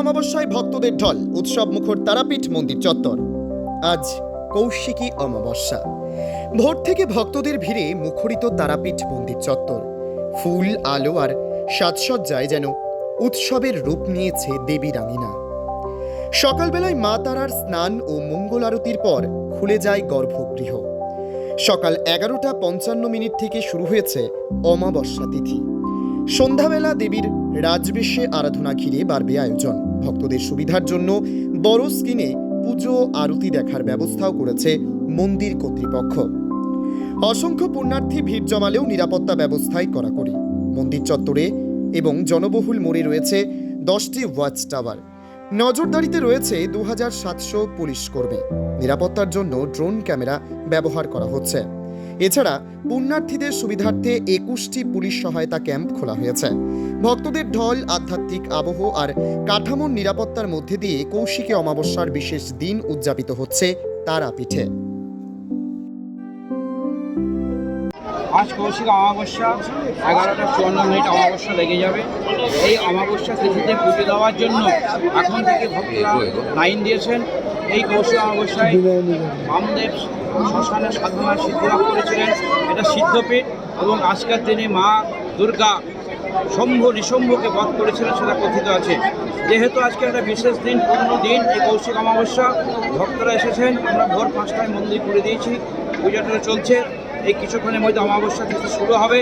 অমাবস্যায় ভক্তদের ঢল, উৎসব মুখর তারাপীঠ, মন্দির চত্বর। আজ কৌশিকী অমাবস্যা। ভোর থেকে ভক্তদের ভিড়ে মুখরিত তারাপীঠ, মন্দির চত্বর। ফুল, আলো আর সাজসজ্জায় যেন উৎসবের রূপ নিয়েছে দেবী রাঙিনা সকালবেলায় মা তারার স্নান ও মঙ্গল আরতির পর খুলে যায় গর্ভগৃহ। সকাল এগারোটা পঞ্চান্ন মিনিট থেকে শুরু হয়েছে অমাবস্যা তিথি। সন্ধ্যাবেলা দেবীর রাজবেশে আরাধনা ঘিরে বাড়বে আয়োজন। ভক্তদের সুবিধার জন্য বড় স্ক্রিনে পুজো আরতি দেখার ব্যবস্থাও করেছে মন্দির কর্তৃপক্ষ। অসংখ্য পুণ্যার্থী ভিড় জমালেও নিরাপত্তা ব্যবস্থাই কড়াকড়ি। মন্দির চত্বরে এবং জনবহুল মোড়ে রয়েছে দশটি ওয়াচ টাওয়ার। নজরদারিতে রয়েছে দু হাজার সাতশো পুলিশ কর্মী। নিরাপত্তার জন্য ড্রোন ক্যামেরা ব্যবহার করা হচ্ছে। এছাড়া পুণ্যার্থীদের সুবিধার্থে একুশটি পুলিশ সহায়তা ক্যাম্প খোলা হয়েছে। ভক্তদের ঢল, আধ্যাত্মিক আবহ আর কাঠামোর নিরাপত্তার মধ্যে দিয়ে কৌশিকী অমাবস্যার বিশেষ দিন উদযাপিত হচ্ছে তারাপীঠে। আজ কৌশিক অমাবস্যা, এগারোটা চুয়ান্ন মিনিট অমাবস্যা লেগে যাবে। এই অমাবস্যা তিথিতে পুজো দেওয়ার জন্য এখন থেকে ভক্তরা লাইন দিয়েছেন। এই কৌশিক অমাবস্যায় বামদেব শ্মশানে সাধনার সিদ্ধিলাভ করেছিলেন। এটা সিদ্ধপীঠ এবং আজকের দিনে মা দুর্গা শম্ভু নিশম্ভুকে বধ করেছিলেন, সেটা কথিত আছে। যেহেতু আজকে একটা বিশেষ দিন, পূর্ণ দিন, এই কৌশিক অমাবস্যা, ভক্তরা এসেছেন, আমরা ভোর পাঁচটায় মন্দির করে দিয়েছি, পূজাটা চলছে। এই কিছুক্ষণের মধ্যে অমাবস্যা তিথি শুরু হবে,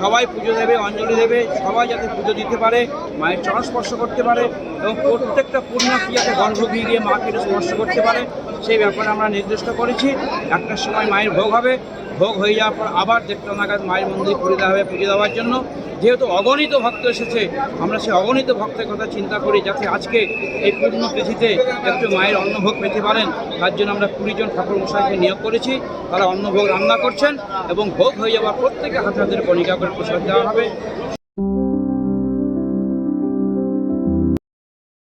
সবাই পুজো দেবে, অঞ্জলি দেবে, সবাই যাতে পুজো দিতে পারে, মায়ের চরণ স্পর্শ করতে পারে এবং প্রত্যেকটা পূর্ণার্থী যাতে গর্ভগৃহে গিয়ে মাকে স্পর্শ করতে পারে। সেই ব্যাপারে আমরা নির্দিষ্ট করেছি। একটার সময় মায়ের ভোগ হবে। ভোগ হয়ে যাওয়ার পর আবার দেড়টা নাগাদ মায়ের মন্দির খুলে দেওয়া হবে পুজো দেওয়ার জন্য। যেহেতু অগণিত ভক্ত এসেছে, আমরা সেই অগণিত ভক্তের কথা চিন্তা করি যাতে আজকে এই পূর্ণ তিথিতে একটু মায়ের অন্নভোগ পেতে পারেন। তার জন্য আমরা কুড়িজন ঠাকুর মশাইকে নিয়োগ করেছি। তারা অন্নভোগ রান্না করছেন এবং ভোগ হয়ে যাওয়ার প্রত্যেকে হাতে হাতের কণিকা করে প্রসাদ দেওয়া হবে।